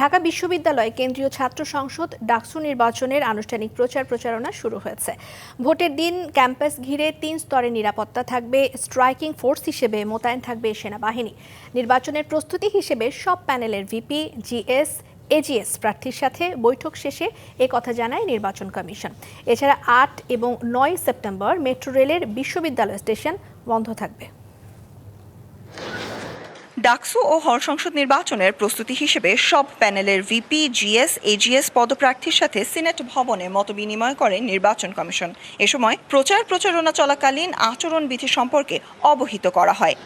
ঢাকা বিশ্ববিদ্যালয় কেন্দ্রীয় ছাত্র সংসদ ডাকসু নির্বাচনের আনুষ্ঠানিক প্রচার প্রচারণা শুরু হয়েছে। ভোটের দিন ক্যাম্পাস ঘিরে তিন স্তরে নিরাপত্তা থাকবে, স্ট্রাইকিং ফোর্স হিসেবে মোতায়েন থাকবে সেনাবাহিনী। নির্বাচনের প্রস্তুতি হিসেবে সব প্যানেলের ভিপি, জিএস, এজিএস প্রার্থীর সাথে বৈঠক শেষে এ কথা জানায় নির্বাচন কমিশন। এছাড়া আট এবং নয় সেপ্টেম্বর মেট্রো রেলের বিশ্ববিদ্যালয় স্টেশন বন্ধ থাকবে। ডাকসু ও হল সংসদ নির্বাচনের প্রস্তুতি হিসেবে সব প্যানেলের ভিপি, জিএস, এজিএস পদপ্রার্থীর সাথে সিনেট ভবনে মতবিনিময় করে নির্বাচন কমিশন। এ সময় প্রচার প্রচারণা চলাকালীন আচরণবিধি সম্পর্কে অবহিত করা হয়।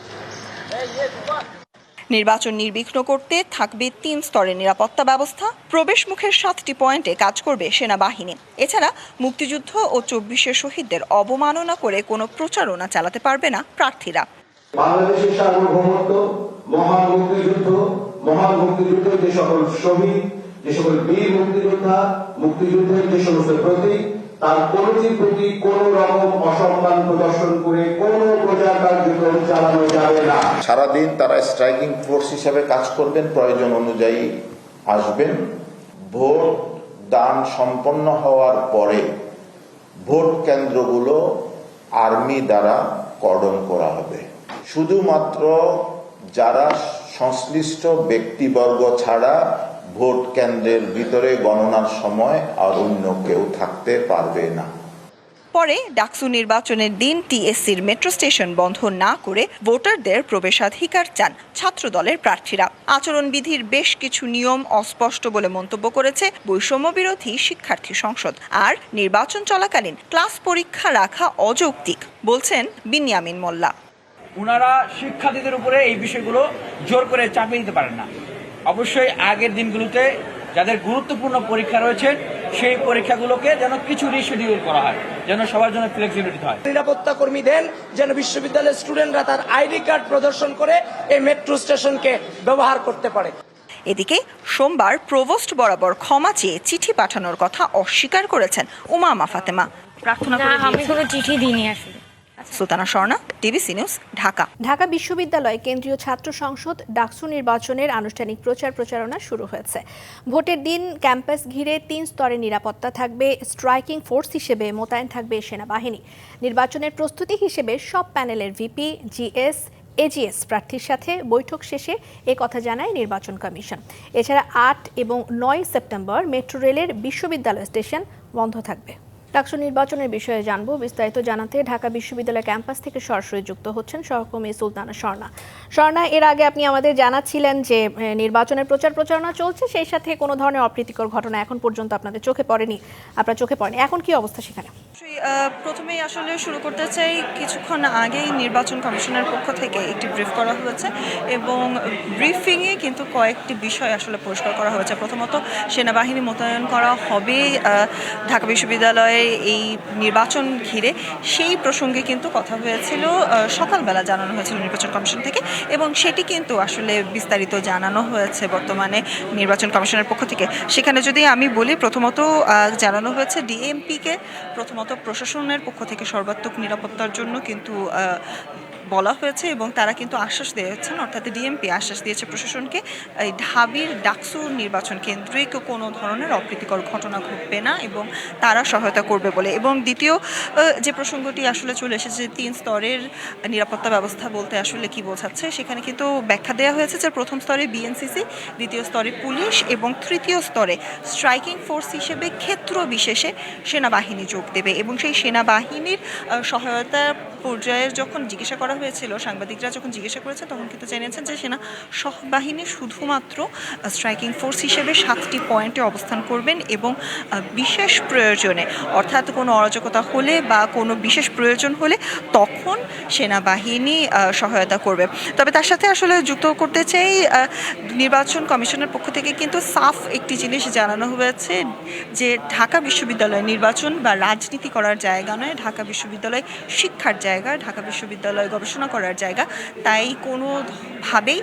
নির্বাচন নির্বিঘ্ন করতে থাকবে তিন স্তরের নিরাপত্তা ব্যবস্থা। প্রবেশ মুখের সাতটি পয়েন্টে কাজ করবে সেনাবাহিনী। এছাড়া মুক্তিযুদ্ধ ও চব্বিশের শহীদদের অবমাননা করে কোনো প্রচারণা চালাতে পারবে না প্রার্থীরা। বাংলাদেশের সার্বভৌমত্ব মহান মুক্তিযুদ্ধ মহান মুক্তিযুদ্ধের যে সকল শহীদ, যে সকল বীর মুক্তিযোদ্ধা, মুক্তিযুদ্ধের যে সমস্ত প্রতীক, তার কোনটির প্রতি কোন রকম অসম্মান প্রদর্শন করে কোন প্রচার কার্যক্রম চালানো যাবে না। সারাদিন তারা স্ট্রাইকিং ফোর্স হিসেবে কাজ করবেন, প্রয়োজন অনুযায়ী আসবেন। ভোট দান সম্পন্ন হওয়ার পরে ভোট কেন্দ্রগুলো আর্মি দ্বারা কর্ডন করা হবে। শুধুমাত্র যারা সংশ্লিষ্ট ব্যক্তিবর্গ ছাড়া ভোট কেন্দ্রের ভিতরে গণনার সময় আর অন্য কেউ থাকতে পারবে না। পরে ডাকসু নির্বাচনের দিন টিএসসির মেট্রো স্টেশন বন্ধ না করে ভোটারদের প্রবেশাধিকার চান ছাত্রদলের প্রার্থীরা। আচরণবিধির বেশ কিছু নিয়ম অস্পষ্ট বলে মন্তব্য করেছে বৈষম্য বিরোধী শিক্ষার্থী সংসদ। আর নির্বাচন চলাকালীন ক্লাস পরীক্ষা রাখা অযৌক্তিক, বলছেন বিনিয়ামিন মোল্লা। ওনারা শিক্ষার্থীদের উপরে এই বিষয়গুলো জোর করে চাপিয়ে দিতে পারেন না। অবশ্যই আগের দিনগুলোতে যাদের গুরুত্বপূর্ণ পরীক্ষা রয়েছে সেই পরীক্ষাগুলোকে যেন কিছু রিশিডিউল করা হয় যেন সবার জন্য ফ্লেক্সিবিলিটি হয়। নিরাপত্তা কর্মী দেন যেন বিশ্ববিদ্যালয়ের স্টুডেন্টরা তার আইডি কার্ড প্রদর্শন করে এই মেট্রো স্টেশনকে ব্যবহার করতে পারে। এদিকে সোমবার প্রভোস্ট বরাবর ক্ষমা চেয়ে চিঠি পাঠানোর কথা অস্বীকার করেছেন উমামা ফাতেমা। প্রার্থনা করে আমি। কোনো চিঠি দিইনি আসলে। Sultana Swarna TVC news Dhaka. Dhaka বিশ্ববিদ্যালয় কেন্দ্রীয় ছাত্র সংসদ ডাকসু নির্বাচনের আনুষ্ঠানিক প্রচার প্রচারণা শুরু হয়েছে। ভোটের দিন ক্যাম্পাস ঘিরে তিন স্তরে নিরাপত্তা থাকবে স্ট্রাইকিং ফোর্স হিসেবে মোতায়েন থাকবে সেনাবাহিনী। নির্বাচনের প্রস্তুতি হিসেবে সব প্যানেলের ভিপি জিএস এজিএস প্রার্থীর সাথে বৈঠক শেষে এ কথা জানায় নির্বাচন কমিশন। এছাড়া আট এবং নয় সেপ্টেম্বর মেট্রো রেলের বিশ্ববিদ্যালয় স্টেশন বন্ধ থাকবে। ডাকসু নির্বাচনের বিষয়ে জানব। বিস্তারিত জানাতে ঢাকা বিশ্ববিদ্যালয় ক্যাম্পাস থেকে সরাসরি যুক্ত হচ্ছেন সহকর্মী সুলতানা স্বর্ণা। স্বর্ণা, এর আগে আপনি আমাদের জানাচ্ছিলেন যে নির্বাচনের প্রচার প্রচারণা চলছে, সেই সাথে কোনো ধরনের অপ্রীতিকর ঘটনা এখন পর্যন্ত আপনাদের চোখে পড়েনি। আপনার চোখে পড়েনি। এখন কি অবস্থা সেখানে? অবশ্যই, প্রথমেই আসলে শুরু করতে চাই কিছুক্ষণ আগেই নির্বাচন কমিশনের পক্ষ থেকে একটি ব্রিফ করা হয়েছে এবং ব্রিফিংয়ে কিন্তু কয়েকটি বিষয় আসলে পরিষ্কার করা হয়েছে। প্রথমত সেনাবাহিনী মোতায়েন করা হবে ঢাকা বিশ্ববিদ্যালয়ে এই নির্বাচন ঘিরে। সেই প্রসঙ্গে কিন্তু কথা হয়েছিল সকালবেলা জানানো হয়েছিল নির্বাচন কমিশন থেকে এবং সেটি কিন্তু আসলে বিস্তারিত জানানো হয়েছে বর্তমানে নির্বাচন কমিশনের পক্ষ থেকে। সেখানে যদি আমি বলি প্রথমত জানানো হয়েছে ডিএমপিকে প্রথমত প্রশাসনের পক্ষ থেকে সর্বাত্মক নিরাপত্তার জন্য কিন্তু বলা হয়েছে এবং তারা কিন্তু আশ্বাস দিয়েছেন, অর্থাৎ ডিএমপি আশ্বাস দিয়েছে প্রশাসনকে, এই ঢাবির ডাকসু নির্বাচন কেন্দ্রিক কোনো ধরনের অপ্রীতিকর ঘটনা ঘটবে না এবং তারা সহায়তা করবে বলে। এবং দ্বিতীয় যে প্রসঙ্গটি আসলে চলে এসেছে, তিন স্তরের নিরাপত্তা ব্যবস্থা বলতে আসলে কি বোঝাচ্ছে, সেখানে কিন্তু ব্যাখ্যা দেওয়া হয়েছে যে প্রথম স্তরে বিএনসিসি, দ্বিতীয় স্তরে পুলিশ এবং তৃতীয় স্তরে স্ট্রাইকিং ফোর্স হিসেবে ক্ষেত্র বিশেষে সেনাবাহিনী যোগ দেবে এবং সেই সেনাবাহিনীর সহায়তা পর্যায়ের যখন জিজ্ঞাসা করা হয়েছিল, সাংবাদিকরা যখন জিজ্ঞাসা করেছে, তখন কিন্তু জেনেছেন যে সেনা সহবাহিনী শুধুমাত্র স্ট্রাইকিং ফোর্স হিসেবে সাতটি পয়েন্টে অবস্থান করবেন এবং বিশেষ প্রয়োজনে, অর্থাৎ কোনো অরাজকতা হলে বা কোনো বিশেষ প্রয়োজন হলে তখন সেনাবাহিনী সহায়তা করবে। তবে তার সাথে আসলে যুক্ত করতে চাই নির্বাচন কমিশনের পক্ষ থেকে কিন্তু সাফ একটি জিনিস জানানো হয়েছে যে ঢাকা বিশ্ববিদ্যালয় নির্বাচন বা রাজনীতি করার জায়গা নয়, ঢাকা বিশ্ববিদ্যালয় শিক্ষার জায়গা জায়গা, ঢাকা বিশ্ববিদ্যালয় গবেষণা করার জায়গা। তাই কোনোভাবেই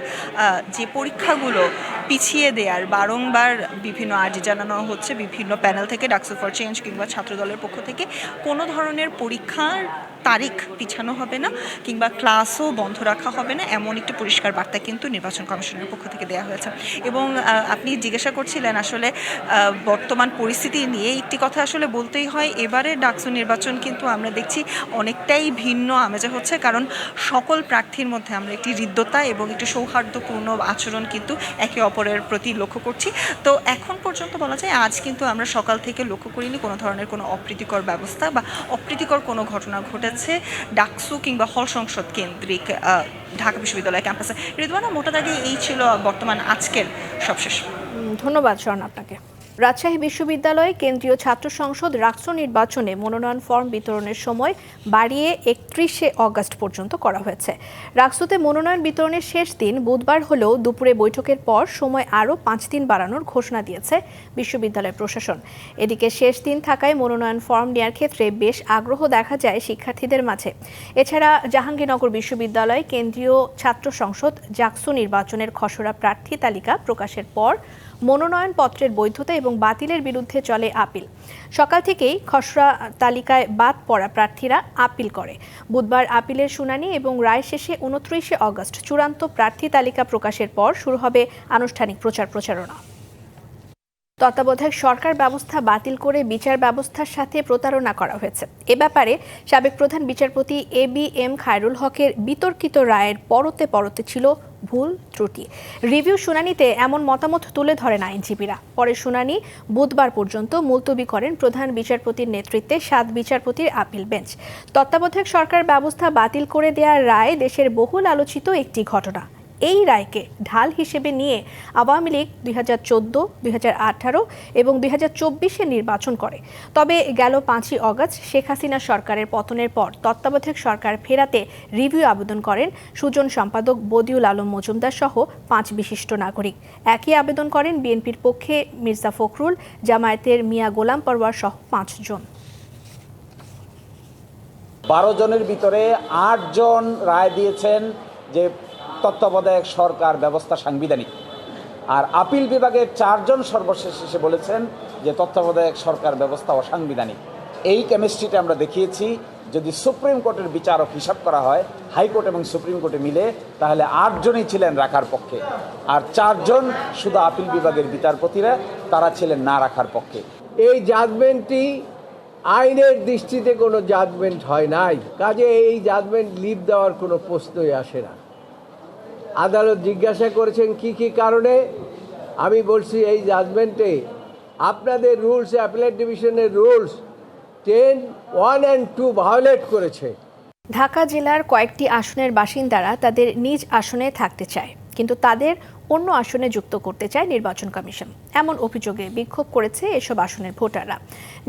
যে পরীক্ষাগুলো পিছিয়ে দেওয়ার বারংবার বিভিন্ন আর্জি জানানো হচ্ছে বিভিন্ন প্যানেল থেকে ডাকসু ফর চেঞ্জ কিংবা ছাত্রদলের পক্ষ থেকে, কোনো ধরনের পরীক্ষার তারিখ পিছানো হবে না, কিংবা ক্লাসও বন্ধ রাখা হবে না, এমন একটি পরিষ্কার বার্তা কিন্তু নির্বাচন কমিশনের পক্ষ থেকে দেওয়া হয়েছে। এবং আপনি জিজ্ঞাসা করছিলেন আসলে বর্তমান পরিস্থিতি নিয়ে একটি কথা আসলে বলতেই হয়, এবারে ডাকসু নির্বাচন কিন্তু আমরা দেখছি অনেকটাই ভিন্ন আমেজে হচ্ছে, কারণ সকল প্রার্থীর মধ্যে আমরা একটি হৃদ্যতা এবং একটি সৌহার্দ্যপূর্ণ আচরণ কিন্তু একে অপরের প্রতি লক্ষ্য করছি। তো এখন পর্যন্ত বলা যায়, আজ কিন্তু আমরা সকাল থেকে লক্ষ্য করিনি কোনো ধরনের কোনো অপ্রীতিকর ব্যবস্থা বা অপ্রীতিকর কোনো ঘটনা ঘটেছে ডাকসু কিংবা হল সংসদ কেন্দ্রিক ঢাকা বিশ্ববিদ্যালয় ক্যাম্পাসে। রিদওয়ানা, মোটা দাগে এই ছিল বর্তমান আজকের সবশেষ। ধন্যবাদ, শরণ আপনাকে। রাজশাহী বিশ্ববিদ্যালয়ে কেন্দ্রীয় ছাত্র সংসদ রাষ্ট্র নির্বাচনে মনোনয়ন ফর্ম বিতরণের সময় বাড়িয়ে একত্রিশে অগস্ট পর্যন্ত করা হয়েছে। রাকসুতে মনোনয়ন বিতরণের শেষ দিন বুধবার হলেও দুপুরে বৈঠকের পর সময় আরও পাঁচ দিন বাড়ানোর ঘোষণা দিয়েছে বিশ্ববিদ্যালয় প্রশাসন। এদিকে শেষ দিন থাকায় মনোনয়ন ফর্ম নেওয়ার ক্ষেত্রে বেশ আগ্রহ দেখা যায় শিক্ষার্থীদের মাঝে। এছাড়া জাহাঙ্গীরনগর বিশ্ববিদ্যালয় কেন্দ্রীয় ছাত্র সংসদ জাকসু নির্বাচনের খসড়া প্রার্থী তালিকা প্রকাশের পর মনোনয়ন পত্রের বৈধতা এবং বাতিলের বিরুদ্ধে চলে আপিল। সকাল থেকেই খসড়া তালিকায় বাদ পড়া প্রার্থীরা আপিল করে। বুধবার আপিলের শুনানি এবং রায় শেষে উনত্রিশে অগস্ট চূড়ান্ত প্রার্থী তালিকা প্রকাশের পর শুরু হবে আনুষ্ঠানিক প্রচার প্রচারণা। তত্ত্বাবধায়ক সরকার ব্যবস্থা বাতিল করে বিচার ব্যবস্থার সাথে প্রতারণা করা হয়েছে। এ ব্যাপারে সাবেক প্রধান বিচারপতি এ বি এম খায়রুল হকের বিতর্কিত রায়ের পরতে পরতে ছিল ভুল ত্রুটি। রিভিউ শুনানিতে এমন মতামত তুলে ধরেন আইনজীবীরা। পরে শুনানি বুধবার পর্যন্ত মুলতবি করেন প্রধান বিচারপতির নেতৃত্বে সাত বিচারপতির আপিল বেঞ্চ। তত্ত্বাবধায়ক সরকার ব্যবস্থা বাতিল করে দেওয়ার রায় দেশের বহুল আলোচিত একটি ঘটনা। এই রায়কে ঢাল হিসেবে নিয়ে আওয়ামী লীগ দুই হাজার চোদ্দ, দুই হাজার আঠারো এবং দুই হাজার চব্বিশে নির্বাচন করে। তবে গেল পাঁচই অগস্ট শেখ হাসিনা সরকারের পতনের পর তত্ত্বাবধায়ক সরকার ফেরাতে রিভিউ আবেদন করেন সুজন সম্পাদক বদিউল আলম মজুমদার সহ পাঁচ বিশিষ্ট নাগরিক। একই আবেদন করেন বিএনপির পক্ষে মির্জা ফখরুল, জামায়াতের মিয়া গোলাম পরওয়ার সহ পাঁচজন বারো জনের ভিতরে আট জন রায় দিয়েছেন যে তত্ত্বাবধায়ক সরকার, ব্যবস্থা সাংবিধানিক। আর আপিল বিভাগের চারজন সর্বশেষ এসে বলেছেন যে তত্ত্বাবধায়ক সরকার, ব্যবস্থা অসাংবিধানিক। এই কেমিস্ট্রিটা আমরা দেখিয়েছি। যদি সুপ্রিম কোর্টের বিচারক হিসাব করা হয়, হাইকোর্ট এবং সুপ্রিম কোর্টে মিলে, তাহলে আটজনই ছিলেন রাখার পক্ষে। আর চারজন শুধু আপিল বিভাগের বিচারপতিরা, তারা ছিলেন না রাখার পক্ষে। এই জাজমেন্টটি আইনের দৃষ্টিতে কোনো জাজমেন্ট হয় নাই। কাজে এই জাজমেন্ট লিভ দেওয়ার কোনো প্রশ্নই আসে না। আদালত জিজ্ঞাসা করেছেন, কি কি কারণে? আমি বলছি, এই জাজমেন্টে আপনাদের রুলস অ্যাপিলেট ডিভিশনের rules ten one and two violate করেছে। ঢাকা জেলার কয়েকটি আসনের বাসিন্দারা তাদের নিজ আসনে থাকতে চায়, কিন্তু তাদের অন্য আসনে যুক্ত করতে চায় নির্বাচন কমিশন। এমন অভিযোগে বিক্ষোভ করেছে এসব আসনের ভোটাররা।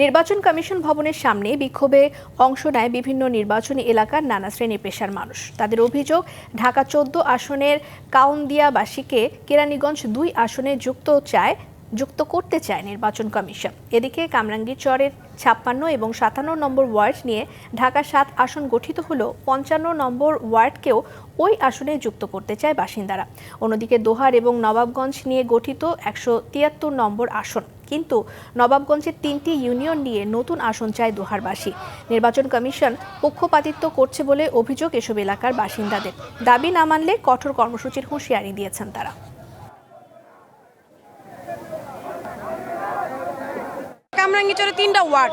নির্বাচন কমিশন ভবনের সামনে বিক্ষোভে অংশ নেয় বিভিন্ন নির্বাচনী এলাকার নানা শ্রেণি পেশার মানুষ। তাদের অভিযোগ, ঢাকা চোদ্দ আসনের কাউন্দিয়াবাসীকে কেরানীগঞ্জ দুই আসনে যুক্ত চায় যুক্ত করতে চায় নির্বাচন কমিশন। এদিকে কামরাঙ্গীরচরের ছাপ্পান্ন এবং সাতান্ন নম্বর ওয়ার্ড নিয়ে ঢাকা সাত আসন গঠিত হলেও পঞ্চান্ন নম্বর ওয়ার্ডকেও ওই আসনে যুক্ত করতে চায় বাসিন্দারা। অন্যদিকে দোহার এবং নবাবগঞ্জ নিয়ে গঠিত একশো তিয়াত্তর নম্বর আসন। কিন্তু নবাবগঞ্জের তিনটি ইউনিয়ন নিয়ে নতুন আসন চায় দোহারবাসী। নির্বাচন কমিশন পক্ষপাতিত্ব করছে বলে অভিযোগ এসব এলাকার বাসিন্দাদের। দাবি না মানলে কঠোর কর্মসূচির হুঁশিয়ারি দিয়েছেন তারা। কামরাঙ্গিচরে তিনটা ওয়ার্ড।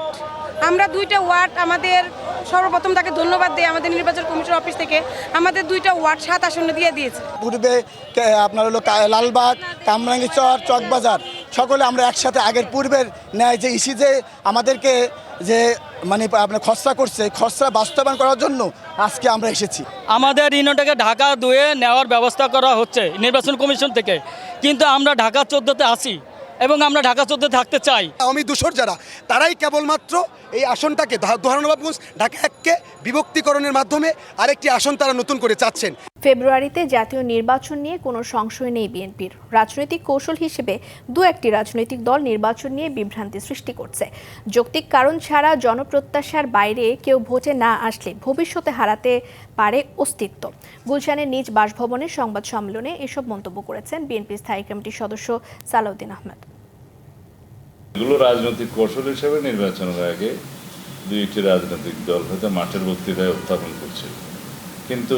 আমরা দুইটা ওয়ার্ড আমাদের সর্বপ্রথম তাকে ধন্যবাদ দিই আমাদের নির্বাচন কমিশন অফিস থেকে। আমাদের দুইটা ওয়ার্ড সাত আসনে দিয়ে দিয়েছে। পূর্বে আপনার হলো লালবাগ কামরাঙ্গীচর চকবাজার সকলে আমরা একসাথে আগের পূর্বের ন্যায় যে ইসি যে আমাদেরকে যে মানে আপনার খসড়া করছে খসড়া বাস্তবায়ন করার জন্য আজকে আমরা এসেছি। আমাদের ইউনিয়নটাকে ঢাকা দুয়ে নেওয়ার ব্যবস্থা করা হচ্ছে নির্বাচন কমিশন থেকে। কিন্তু আমরা ঢাকা চোদ্দোতে আসি এবং আমরা ঢাকা চোদ্দে থাকতে চাই। আওয়ামী দূষর যারা তারাই কেবলমাত্র এই আসনটাকে দোহারনবাবগঞ্জ ঢাকা এককে বিভক্তিকরণের মাধ্যমে আরেকটি আসন তারা নতুন করে চাচ্ছেন। ফেব্রুয়ারিতে জাতীয় নির্বাচন নিয়ে কোনো সংশয় নেই বিএনপির। রাজনৈতিক কৌশল হিসেবে দু একটি রাজনৈতিক দল নির্বাচন নিয়ে বিভ্রান্তি সৃষ্টি করছে। যৌক্তিক কারণ ছাড়া জনপ্রত্যাশার বাইরে কেউ ভোটে না আসলে ভবিষ্যতে হারাতে পারে অস্তিত্ব। গুলশানের নিজ বাসভবনের সংবাদ সম্মেলনে এসব মন্তব্য করেছেন বিএনপির স্থায়ী কমিটির সদস্য সালাউদ্দিন আহমেদ। এগুলো রাজনৈতিক কৌশল হিসেবে নির্বাচনের আগে দুই একটি রাজনৈতিক দল হয়তো মাঠের বক্তৃতায় উত্থাপন করছে। কিন্তু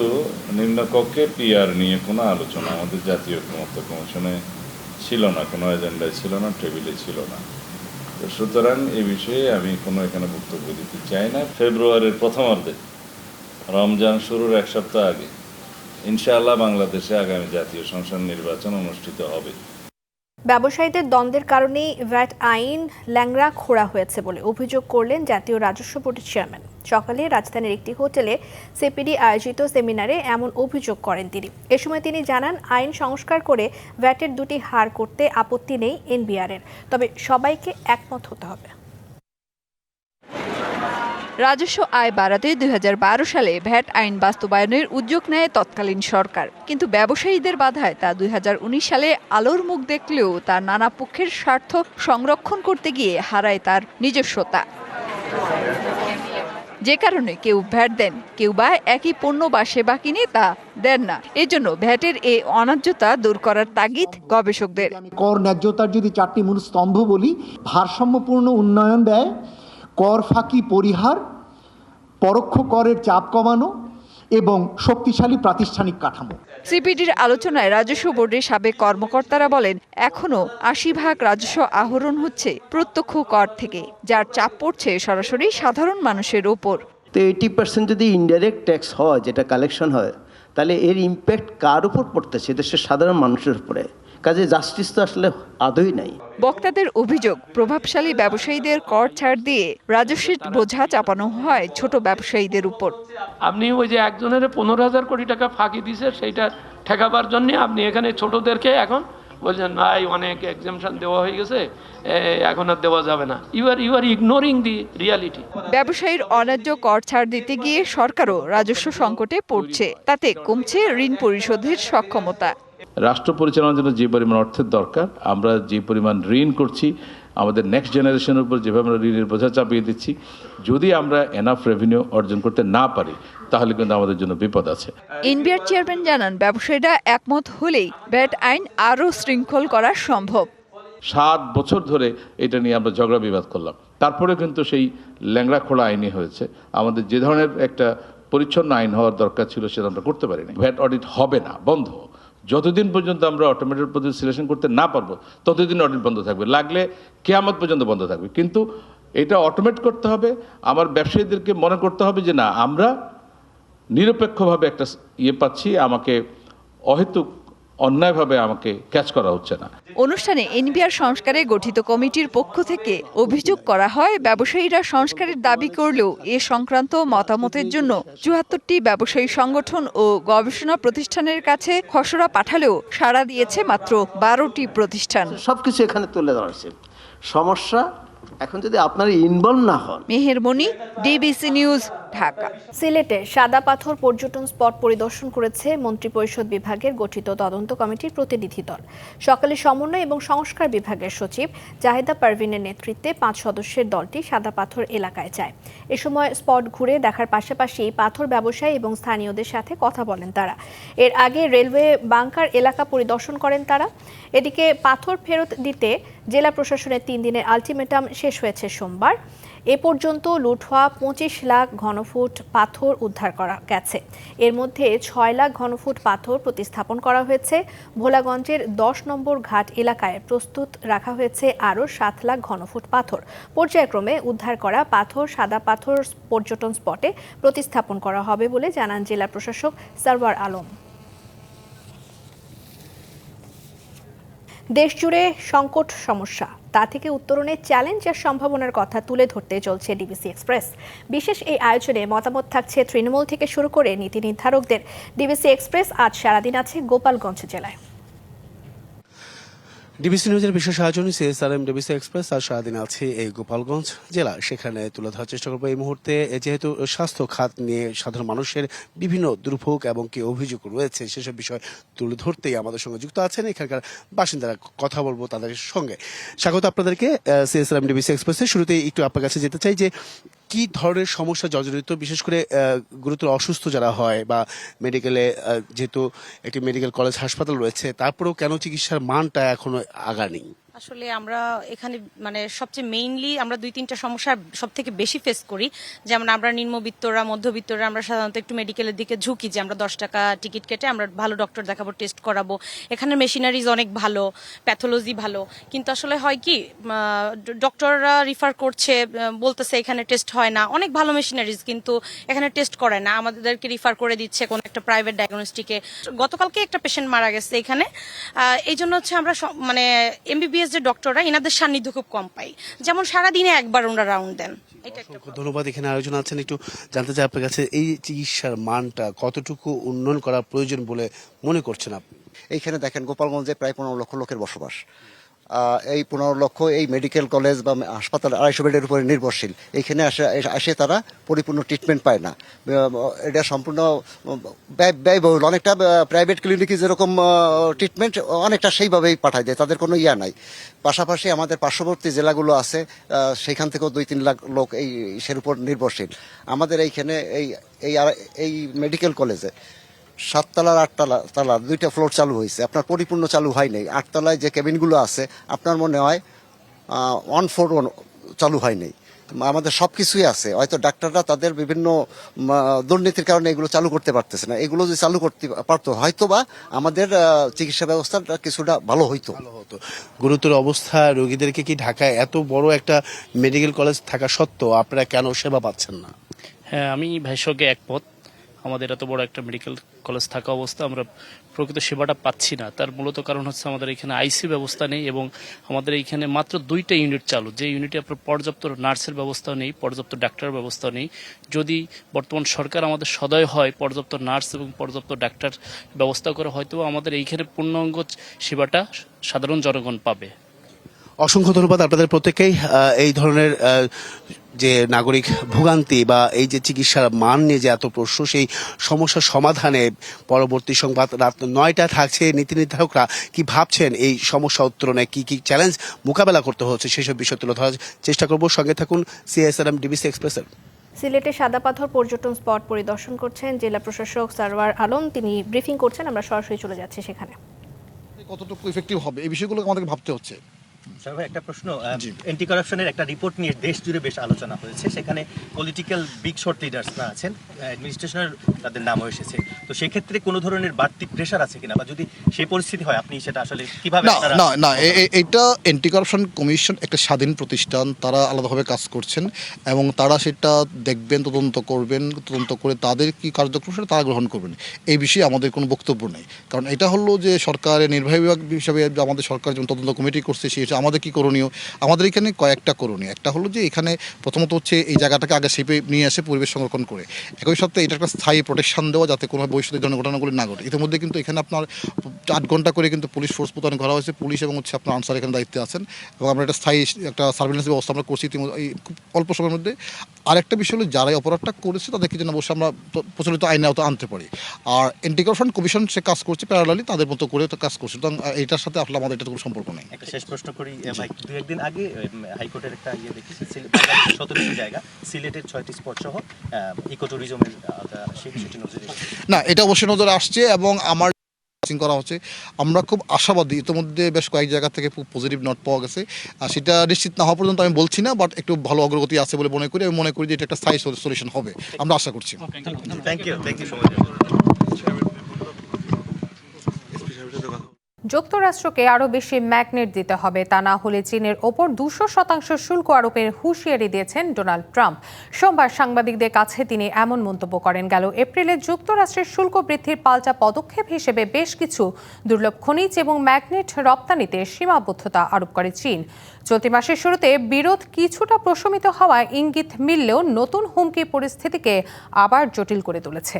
নিম্নকক্ষে পিআর নিয়ে কোনো আলোচনা আমাদের জাতীয় ঐক্যমত্য কমিশনে ছিল না, কোনো এজেন্ডায় ছিল না, টেবিলে ছিল না। তো সুতরাং এ বিষয়ে আমি কোনো এখানে বক্তব্য দিতে চাই না। ফেব্রুয়ারির প্রথমার্ধে রমজান শুরুর এক সপ্তাহ আগে ইনশাআল্লাহ বাংলাদেশে আগামী জাতীয় সংসদ নির্বাচন অনুষ্ঠিত হবে। ব্যবসায়ীদের দ্বন্দ্বের কারণেই ভ্যাট আইন ল্যাংরা খোড়া হয়েছে বলে অভিযোগ করলেন জাতীয় রাজস্ব বোর্ডের চেয়ারম্যান। সকালে রাজধানীর একটি হোটেলে সিপিডি আয়োজিত সেমিনারে এমন অভিযোগ করেন তিনি। এ সময় তিনি জানান, আইন সংস্কার করে ভ্যাটের দুটি হার করতে আপত্তি নেই এনবিআরের। তবে সবাইকে একমত হতে হবে। রাজস্ব আয় বাড়াতে দুই হাজার বারো সালে ভ্যাট আইন বাস্তবায়নের উদ্যোগ নেয় তৎকালীন সরকার। কিন্তু ব্যবসায়ীদের বাধায় তা দুই হাজার উনিশ সালে আলোর মুখ দেখলেও তার নানা পক্ষের স্বার্থ সংরক্ষণ করতে গিয়ে হারায় তার নিজস্বতা। যে কারণে কেউ ভ্যাট দেন, কেউ বা একই পণ্য বা সেবা কিনে তা দেন না। এজন্য ভ্যাটের এই অন্যায্যতা দূর করার তাগিদ গবেষকদের। কর ন্যায্যতার যদি চারটি মূল স্তম্ভ বলি, ভারসাম্যপূর্ণ উন্নয়ন ব্যয় কর ফাঁকি পরিহার পরোক্ষ করের চাপ কমানো এবং শক্তিশালী প্রাতিষ্ঠানিক কাঠামো। সিপিডির আলোচনায় রাজস্ব বোর্ডের সাবেক কর্মকর্তারা বলেন এখনও আশি ভাগ রাজস্ব আহরণ হচ্ছে প্রত্যক্ষ কর থেকে যার চাপ পড়ছে সরাসরি সাধারণ মানুষের ওপর। তো এইটি পার্সেন্ট যদি ইনডাইরেক্ট ট্যাক্স হয় যেটা কালেকশন হয় তাহলে এর ইম্প্যাক্ট কার উপর পড়তেছে? দেশের সাধারণ মানুষের উপরে। কাজে জাস্টিস তো আসলে আদৌ নাই। বক্তাদের অভিযোগ প্রভাবশালী ব্যবসায়ীদের কর ছাড় দিয়ে রাজস্বের বোঝা চাপানো হয় ছোট ব্যবসায়ীদের উপর। আপনি ওই যে একজনের পনেরো হাজার কোটি টাকা ফাঁকি দিছে সেইটা ঠেকাবার জন্য আপনি এখানে ছোটদেরকে এখন বলছেন ভাই অনেক এক্সামশন দেওয়া হয়ে গেছে এখন আর দেওয়া যাবে না। You are you are ignoring the reality ব্যবসায়ীর অন্যায্য কর ছাড় দিতে গিয়ে সরকারও রাজস্ব সংকটে পড়ছে। তাতে কমছে ঋণ পরিশোধের সক্ষমতা। রাষ্ট্র পরিচালনার জন্য যে পরিমাণ অর্থের দরকার আমরা যে পরিমাণ ঋণ করছি আমাদের নেক্সট জেনারেশনের উপর যেভাবে আমরা ঋণের বোঝা চাপিয়ে দিচ্ছি যদি আমরা এনাফ রেভিনিউ অর্জন করতে না পারি তাহলে কিন্তু আমাদের জন্য বিপদ আছে। এনবিআর চেয়ারম্যান জানান ব্যবসায়ীরা একমত হলেই ব্যাট আইন আরও শৃঙ্খল করা সম্ভব। সাত বছর ধরে এটা নিয়ে আমরা ঝগড়া বিবাদ করলাম। তারপরে কিন্তু সেই ল্যাংড়া খোলা আইনই হয়েছে। আমাদের যে ধরনের একটা পরিচ্ছন্ন আইন হওয়ার দরকার ছিল সেটা আমরা করতে পারিনি। ভ্যাট অডিট হবে না বন্ধ। যতদিন পর্যন্ত আমরা অটোমেটেড পদ্ধতি সিলেকশন করতে না পারব, ততদিন অডিট বন্ধ থাকবে। লাগলে কেয়ামত পর্যন্ত বন্ধ থাকবে। কিন্তু এটা অটোমেট করতে হবে। আমার ব্যবসায়ীদেরকে মনে করতে হবে যে, না, আমরা নিরপেক্ষভাবে একটা ইয়ে পাচ্ছি, আমাকে অহেতুক অন্যায়ভাবে আমাকে ক্যাচ করা হচ্ছে না। অনুষ্ঠানে এনবিআর সংস্কারে গঠিত কমিটির পক্ষ থেকে অভিযোগ করা হয় ব্যবসায়ীরা সংস্কারের দাবি করলেও এ সংক্রান্ত মতামতের জন্য চুয়াত্তরটি ব্যবসায়ী সংগঠন ও গবেষণা প্রতিষ্ঠানের কাছে খসড়া পাঠালেও সাড়া দিয়েছে মাত্র বারোটি প্রতিষ্ঠান। সব কিছু এখানে তুলে ধরছে সমস্যা এখন যদি আপনারা ইনভলভ না হন। Mehermoni DBC news Dhaka. সিলেটে সাদা পাথর পর্যটন স্পট পরিদর্শন করেছে মন্ত্রিপরিষদ বিভাগের গঠিত তদন্ত কমিটির প্রতিনিধি দল। সকালে সমন্বয় এবং সংস্কার বিভাগের সচিব জাহেদা পারভিনের নেতৃত্বে পাঁচ সদস্যের দলটি সাদা পাথর এলাকায় যায়। এ সময় স্পট ঘুরে দেখার পাশাপাশি পাথর ব্যবসায়ী এবং স্থানীয়দের সাথে কথা বলেন তারা। এর আগে রেলওয়ে বাংকার এলাকা পরিদর্শন করেন তারা। এদিকে পাথর ফেরত দিতে জেলা প্রশাসনের তিন দিনের আলটিমেটাম শেষ হয়েছে সোমবার। এ পর্যন্ত লুট হওয়া পঁচিশ লাখ ঘনফুট পাথর উদ্ধার করা গেছে। এর মধ্যে ছয় লাখ ঘনফুট পাথর প্রতিস্থাপন করা হয়েছে। ভোলাগঞ্জের দশ নম্বর ঘাট এলাকায় প্রস্তুত রাখা হয়েছে আরও সাত লাখ ঘনফুট পাথর। পর্যায়ক্রমে উদ্ধার করা পাথর সাদা পাথর পর্যটন স্পটে প্রতিস্থাপন করা হবে বলে জানান জেলা প্রশাসক সারওয়ার আলম। দেশজুড়ে সংকট সমস্যা। তা থেকে উত্তরণের চ্যালেঞ্জ আর সম্ভাবনার কথা তুলে ধরতে চলছে ডিবিসি এক্সপ্রেস। বিশেষ এই আয়োজনে মতামত থাকছে তৃণমূল থেকে শুরু করে নীতি নির্ধারকদের। ডিবিসি এক্সপ্রেস আজ সারাদিন আছে গোপালগঞ্জ জেলায়। ডিবিসি নিউজের বিশেষ আয়োজন সিএসআরএম, ডিবিসি এক্সপ্রেস আর সারাদিন আছে এই গোপালগঞ্জ জেলা। সেখানে তুলে ধরার চেষ্টা করব এই মুহূর্তে। যেহেতু স্বাস্থ্য খাত নিয়ে সাধারণ মানুষের বিভিন্ন দুর্ভোগ এবং কি অভিযোগ রয়েছে, সেসব বিষয় তুলে ধরতেই আমাদের সঙ্গে যুক্ত আছেন এখানকার বাসিন্দারা। কথা বলব তাদের সঙ্গে। স্বাগত আপনাদেরকে সিএসআরএম, ডিবিসি এক্সপ্রেসে। শুরুতেই একটু আপনার কাছে যেতে চাই যে কি ধরনের সমস্যা জর্জরিত? বিশেষ করে গুরুতর অসুস্থ যারা হয় বা মেডিকেলে যেহেতু একটি মেডিকেল কলেজ হাসপাতাল রয়েছে, তারপরেও কেন চিকিৎসার মানটা এখনও আগানি আসলে আমরা এখানে মানে সবচেয়ে মেইনলি আমরা দুই তিনটা সমস্যা সব থেকে বেশি ফেস করি। যেমন আমরা নিম্নবিত্তরা, মধ্যবিত্তরা, আমরা সাধারণত একটু মেডিকেলের দিকে ঝুঁকি যে আমরা দশ টাকা টিকিট কেটে আমরা ভালো ডক্টর দেখাবো টেস্ট করাবো। এখানে মেশিনারিজ অনেক ভালো প্যাথোলজি ভালো। কিন্তু আসলে হয় কি ডক্টররা রিফার করছে বলতেছে এখানে টেস্ট হয় না। অনেক ভালো মেশিনারিজ কিন্তু এখানে টেস্ট করে না। আমাদেরকে রিফার করে দিচ্ছে কোনো একটা প্রাইভেট ডায়াগনস্টিকে গতকালকে একটা পেশেন্ট মারা গেছে এখানে। এই জন্য হচ্ছে আমরা মানে এমবিবিএস যে ডক্টররা এনাদের সান্নিধ্য খুব কম পাই। যেমন সারাদিনে একবার ওনারা রাউন্ড দেন। এটা একটা অসংখ্য ধন্যবাদ। এখানে আয়োজন আছেন একটু জানতে চাই আপনার কাছে এই চিকিৎসার মানটা কতটুকু উন্নয়ন করা প্রয়োজন বলে মনে করছেন আপনি? এইখানে দেখেন গোপালগঞ্জে প্রায় পনেরো লক্ষ লোকের বসবাস। এই পনেরো লক্ষ এই মেডিকেল কলেজ বা হাসপাতাল আড়াইশো বেডের উপরে নির্ভরশীল। এইখানে আসে আসে তারা পরিপূর্ণ ট্রিটমেন্ট পায় না। এটা সম্পূর্ণ ব্যয়- ব্যয়বহুল। অনেকটা প্রাইভেট ক্লিনিকে যেরকম ট্রিটমেন্ট অনেকটা সেইভাবেই পাঠায় দেয়, তাদের কোনো ইয়া নাই। পাশাপাশি আমাদের পার্শ্ববর্তী জেলাগুলো আছে সেখান থেকেও দুই তিন লাখ লোক এই ইসের উপর নির্ভরশীল। আমাদের এইখানে এই এই মেডিকেল কলেজে সাততলার আটতলা তলার দুইটা ফ্লোর চালু হয়েছে। আপনার পরিপূর্ণ চালু হয় নাই। আটতলায় যে কেবিনগুলো আছে আপনার মনে হয় ওয়ান ফোর চালু হয় নাই। আমাদের সব কিছুই আছে। হয়তো ডাক্তাররা তাদের বিভিন্ন দুর্নীতির কারণে এগুলো চালু করতে পারতেছে না। এগুলো যদি চালু করতে পারতো হয়তো বা আমাদের চিকিৎসা ব্যবস্থাটা কিছুটা ভালো হইতো। গুরুতর অবস্থা রোগীদেরকে কি ঢাকায় এত বড় একটা মেডিকেল কলেজ থাকা সত্ত্বেও আপনারা কেন সেবা পাচ্ছেন না? হ্যাঁ আমি সঙ্গে একমত। আমাদের এত বড় একটা মেডিকেল কলেজ থাকা অবস্থা, আমরা প্রকৃত সেবাটা পাচ্ছি না। তার মূলত কারণ হচ্ছে আমাদের এখানে আইসি ব্যবস্থা নেই এবং আমাদের এইখানে মাত্র দুইটা ইউনিট চালু। যে ইউনিটে আপনার পর্যাপ্ত নার্সের ব্যবস্থা নেই, পর্যাপ্ত ডাক্তার ব্যবস্থা নেই। যদি বর্তমান সরকার আমাদের সদয় হয়, পর্যাপ্ত নার্স এবং পর্যাপ্ত ডাক্তার ব্যবস্থা করে হয়তো আমাদের এইখানে পূর্ণাঙ্গ সেবাটা সাধারণ জনগণ পাবে। অসংখ্য ধন্যবাদ আপনাদের প্রত্যেকেই এই ধরনের যে নাগরিক ভোগান্তি বা এই যে চিকিৎসার মান নিয়ে যে এত প্রশ্ন সেই সমস্যার সমাধানে পরবর্তী সংবাদ রাত নয়টা থাকছে। নীতি নির্ধারকরা কি ভাবছেন? এই সমস্যা উত্তরণে কি কি চ্যালেঞ্জ মোকাবেলা করতে হচ্ছে? সেসব বিষয় তুলে ধরার চেষ্টা করব। সঙ্গে থাকুন সিএসআরএম ডিবিসি এক্সপ্রেসের সিলেটে সাদা পাথর পর্যটন স্পট পরিদর্শন করছেন জেলা প্রশাসক সারওয়ার আলম। তিনি ব্রিফিং করছেন আমরা সরাসরি চলে যাচ্ছি সেখানে। কতটুকু ইফেক্টিভ হবে? এই বিষয়গুলো আমাদেরকে ভাবতে হচ্ছে। স্যার একটা প্রশ্ন এন্টি কারাপশনের একটা রিপোর্ট নিয়ে দেশ জুড়ে বেশ আলোচনা হয়েছে সেখানে পলিটিক্যাল বিগ শর্ট লিডার্সরা আছেন অ্যাডমিনিস্ট্রেশনের তাদের নামও এসেছে। তো সেক্ষেত্রে কোনো ধরনের বাড়তি প্রেশার আছে কিনা? বা যদি সেই পরিস্থিতি হয় আপনি সেটা আসলে কীভাবে না না এটা অ্যান্টি কারাপশন কমিশন একটা স্বাধীন প্রতিষ্ঠান তারা আলাদাভাবে কাজ করছেন এবং তারা সেটা দেখবেন তদন্ত করবেন তদন্ত করে তাদের কি কার্যক্রম সেটা তারা গ্রহণ করবেন। এই বিষয়ে আমাদের কোনো বক্তব্য নেই। কারণ এটা হলো যে সরকারের নির্বাহী বিভাগ হিসাবে আমাদের সরকার যেমন তদন্ত কমিটি করছে সেই আমাদের কি করণীয়? আমাদের এখানে কয়েকটা করণীয়। একটা হলো যে এখানে প্রথমত হচ্ছে এই জায়গাটাকে আগে শেপে নিয়ে আসে পরিবেশ সংরক্ষণ করে। একই সাথে এটা একটা স্থায়ী প্রোটেকশন দেওয়া যাতে কোনো ভবিষ্যতে ঘটনাগুলি না ঘটে। ইতিমধ্যে কিন্তু এখানে আপনার আট ঘণ্টা করে কিন্তু পুলিশ ফোর্স প্রদান করা হয়েছে। পুলিশ এবং হচ্ছে আপনার আনসার এখানে দায়িত্বে আছেন এবং আমরা একটা স্থায়ী একটা সার্ভিলেন্স ব্যবস্থা আমরা করছি ইতিমধ্যে। এই খুব অল্প সময়ের মধ্যে। আরেকটা বিষয় হলো যারাই অপরাধটা করেছে তাদেরকে যেন অবশ্যই আমরা প্রচলিত আইনে আওতা আনতে পারি। আর কারাপশন কমিশন সে কাজ করছে প্যারালালি তাদের মতো করে কাজ করছে। সুতরাং এটার সাথে আসলে আমাদের এটা কোনো সম্পর্ক নেই। একটা শেষ প্রশ্ন করি। এ, ভাই দু একদিন আগে হাইকোর্টের একটা ইয়ে দেখেছি সতেরোটি জায়গা সিলেটের ছয়টি স্পট সহ সেই বিষয়টি নজরে না এটা অবশ্যই নজরে আসছে এবং আমার করা হচ্ছে। আমরা খুব আশাবাদী ইতিমধ্যে বেশ কয়েক জায়গা থেকে খুব পজিটিভ নোট পাওয়া গেছে। আর সেটা নিশ্চিত না হওয়া পর্যন্ত আমি বলছি না বাট একটু ভালো অগ্রগতি আছে বলে মনে করি আমি মনে করি যে এটা একটা স্থায়ী সলিউশন হবে। আমরা আশা করছি। Thank you thank you so much যুক্তরাষ্ট্রকে আরও বেশি ম্যাগনেট দিতে হবে। তা না হলে চীনের ওপর দুশো শতাংশ শুল্ক আরোপের হুঁশিয়ারি দিয়েছেন ডোনাল্ড ট্রাম্প। সোমবার সাংবাদিকদের কাছে তিনি এমন মন্তব্য করেন, গেল এপ্রিলে যুক্তরাষ্ট্রের শুল্ক বৃদ্ধির পাল্টা পদক্ষেপ হিসেবে বেশ কিছু দুর্লভ খনিজ এবং ম্যাগনেট রপ্তানিতে সীমাবদ্ধতা আরোপ করে চীন। চলতি মাসের শুরুতে বিরোধ কিছুটা প্রশমিত হওয়ায় ইঙ্গিত মিললেও নতুন হুমকি পরিস্থিতিকে আবার জটিল করে তুলেছে।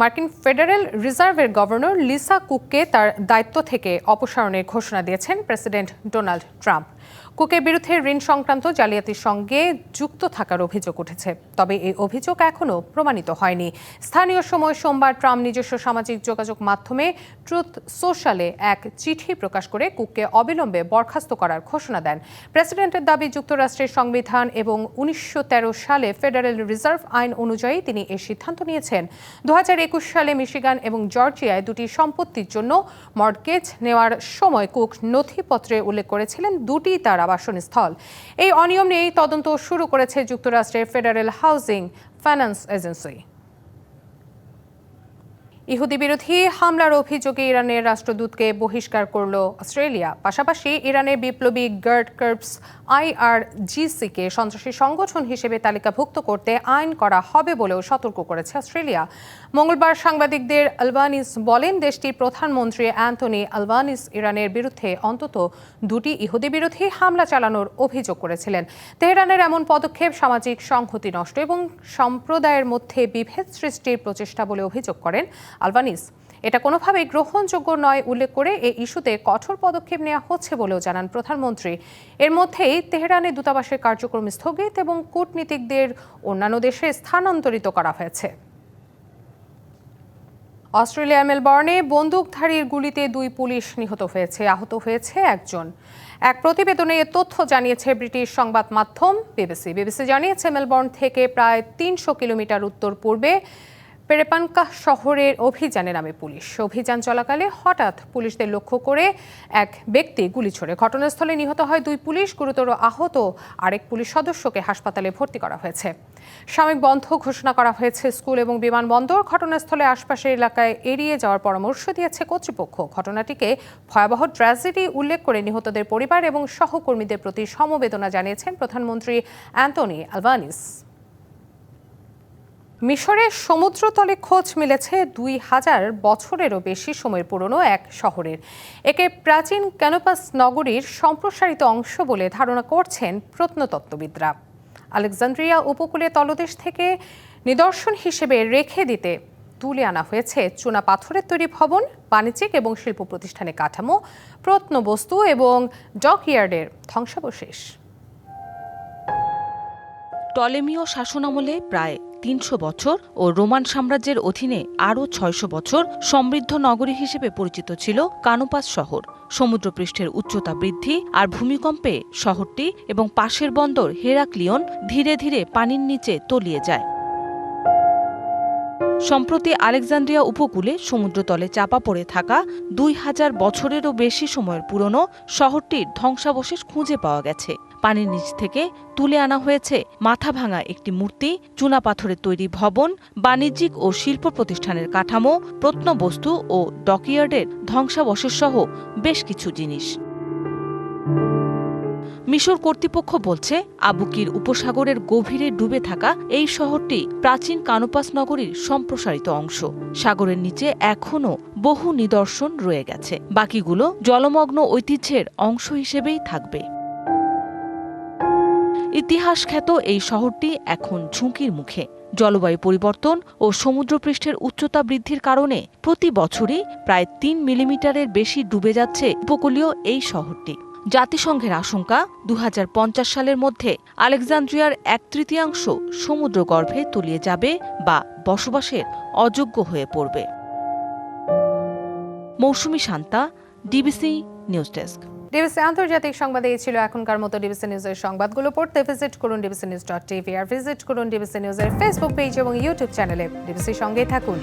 মার্কিন ফেডারেল রিজার্ভের গভর্নর লিসা কুককে তার দায়িত্ব থেকে অপসারণের ঘোষণা দিয়েছেন প্রেসিডেন্ট ডোনাল্ড ট্রাম্প। কুকের বিরুদ্ধে ঋণ সংক্রান্ত জালিয়াতির সঙ্গে যুক্ত থাকার অভিযোগ উঠেছে। তবে এই অভিযোগ এখনও প্রমাণিত হয়নি। স্থানীয় সময় সোমবার ট্রাম্প নিজস্ব সামাজিক যোগাযোগ মাধ্যমে ট্রুথ সোশ্যালে এক চিঠি প্রকাশ করে কুককে অবিলম্বে বরখাস্ত করার ঘোষণা দেন। প্রেসিডেন্টের দাবি, যুক্তরাষ্ট্রের সংবিধান এবং উনিশশো তেরো সালে ফেডারেল রিজার্ভ আইন অনুযায়ী তিনি এই সিদ্ধান্ত নিয়েছেন। দু হাজার একুশ সালে মিশিগান এবং জর্জিয়ায় দুটি সম্পত্তির জন্য মর্টগেজ নেওয়ার সময় কুক নথিপত্রে উল্লেখ করেছিলেন, দুটি তার আবাসন স্থল এই অনিয়ম নিয়েই তদন্ত শুরু করেছে যুক্তরাষ্ট্রের ফেডারেল হাউজিং ফাইন্যান্স এজেন্সি ইহুদি বিরোধী হামলার অভিযোগে ইরানের রাষ্ট্রদূতকে বহিষ্কার করল অস্ট্রেলিয়া। পাশাপাশি ইরানের বিপ্লবী গার্ড কার্পস আইআরজিসিকে সন্ত্রাসী সংগঠন হিসেবে তালিকাভুক্ত করতে আইন করা হবে বলেও সতর্ক করেছে অস্ট্রেলিয়া। মঙ্গলবার সাংবাদিকদের আলবানিস বলেন, দেশটির প্রধানমন্ত্রী অ্যান্থনি আলবানিস ইরানের বিরুদ্ধে অন্তত দুটি ইহুদি বিরোধী হামলা চালানোর অভিযোগ করেছিলেন। তেহরানের এমন পদক্ষেপ সামাজিক সংহতি নষ্ট এবং সম্প্রদায়ের মধ্যে বিভেদ সৃষ্টির প্রচেষ্টা বলে অভিযোগ করেন আলবানিস। এটা কোনোভাবেই গ্রহণযোগ্য নয় উল্লেখ করে এই ইস্যুতে কঠোর পদক্ষেপ নেওয়া হচ্ছে বলেও জানান প্রধানমন্ত্রী। এর মধ্যেই তেহরানে দূতাবাসের কার্যক্রম স্থগিত এবং কূটনীতিকদের অন্যান্য দেশে স্থানান্তরিত করা হয়েছে। অস্ট্রেলিয়ার মেলবর্নে বন্দুকধারীর গুলিতে দুই পুলিশ নিহত হয়েছে, আহত হয়েছে একজন। এক প্রতিবেদনে তথ্য জানিয়েছে ব্রিটিশ সংবাদ মাধ্যম বিবিসি। বিবিসি জানিয়েছে, মেলবর্ন থেকে প্রায় তিনশো কিলোমিটার উত্তর পূর্বে পেরেপানকা শহরের অভিযানে নামে পুলিশ। অভিযান চলাকালে হঠাৎ পুলিশদের লক্ষ্য করে এক ব্যক্তি গুলি ছোড়ে। ঘটনাস্থলে নিহত হয় দুই পুলিশ, গুরুতর আহত আরেক পুলিশ সদস্যকে হাসপাতালে ভর্তি করা হয়েছে। সাময়িক বন্ধ ঘোষণা করা হয়েছে স্কুল এবং বিমানবন্দর। ঘটনাস্থলে আশপাশের এলাকায় এড়িয়ে যাওয়ার পরামর্শ দিয়েছে কর্তৃপক্ষ। ঘটনাটিকে ভয়াবহ ট্র্যাজেডি উল্লেখ করে নিহতদের পরিবার এবং সহকর্মীদের প্রতি সমবেদনা জানিয়েছেন প্রধানমন্ত্রী অ্যান্টনি আলবানিস মিশরের সমুদ্রতলে খোঁজ মিলেছে দুই হাজার বছরেরও বেশি সময়ের পুরনো এক শহরের। একে প্রাচীন ক্যানোপাস নগরীর সম্প্রসারিত অংশ বলে ধারণা করছেন প্রত্নতত্ত্ববিদরা। আলেকজান্দ্রিয়া উপকূলে তলদেশ থেকে নিদর্শন হিসেবে রেখে দিতে তুলে আনা হয়েছে চুনা পাথরের তৈরি ভবন, বাণিজ্যিক এবং শিল্প প্রতিষ্ঠানের কাঠামো, প্রত্নবস্তু এবং ডকইয়ার্ডের ধ্বংসাবশেষ। টলেমীয় শাসনামলে প্রায় তিনশো বছর ও রোমান সাম্রাজ্যের অধীনে আরও ছয়শো বছর সমৃদ্ধ নগরী হিসেবে পরিচিত ছিল কানোপাস শহর। সমুদ্রপৃষ্ঠের উচ্চতা বৃদ্ধি আর ভূমিকম্পে শহরটি এবং পাশের বন্দর হেরাক্লিয়ন ধীরে ধীরে পানির নিচে তলিয়ে যায়। সম্প্রতি আলেকজান্দ্রিয়া উপকূলে সমুদ্রতলে চাপা পড়ে থাকা দুই হাজার বছরেরও বেশি সময়ের পুরনো শহরটির ধ্বংসাবশেষ খুঁজে পাওয়া গেছে। পানির নিচ থেকে তুলে আনা হয়েছে মাথা ভাঙা একটি মূর্তি, চুনাপাথরের তৈরি ভবন, বাণিজ্যিক ও শিল্প প্রতিষ্ঠানের কাঠামো, প্রত্নবস্তু ও ডকইয়ার্ডের ধ্বংসাবশেষ সহ বেশ কিছু জিনিস। মিশর কর্তৃপক্ষ বলছে আবুকির উপসাগরের গভীরে ডুবে থাকা এই শহরটি প্রাচীন কানোপাস নগরীর সম্প্রসারিত অংশ। সাগরের নিচে এখনও বহু নিদর্শন রয়ে গেছে। বাকিগুলো জলমগ্ন ঐতিহ্যের অংশ হিসেবেই থাকবে। ইতিহাস খ্যাত এই শহরটি এখন ঝুঁকির মুখে। জলবায়ু পরিবর্তন ও সমুদ্রপৃষ্ঠের উচ্চতা বৃদ্ধির কারণে প্রতি বছরই প্রায় তিন মিলিমিটারের বেশি ডুবে যাচ্ছে উপকূলীয় এই শহরটি। জাতিসংঘের আশঙ্কা দু হাজার পঞ্চাশ সালের মধ্যে আলেকজান্দ্রিয়ার এক তৃতীয়াংশ সমুদ্রগর্ভে তলিয়ে যাবে বা বসবাসের অযোগ্য হয়ে পড়বে। Mousumi Shanta DBC news desk DBC আন্তর্জাতিক সংবাদে এই ছিল এখনকার মতো ডিবিসি নিউজের সংবাদগুলো। পড়তে ভিজিট করুন ডিবিসি নিউজ ডট টিভি আর ভিজিট করুন ডিবিসি নিউজের ফেসবুক পেজ এবং ইউটিউব চ্যানেলে ডিবিসির সঙ্গেই থাকুন।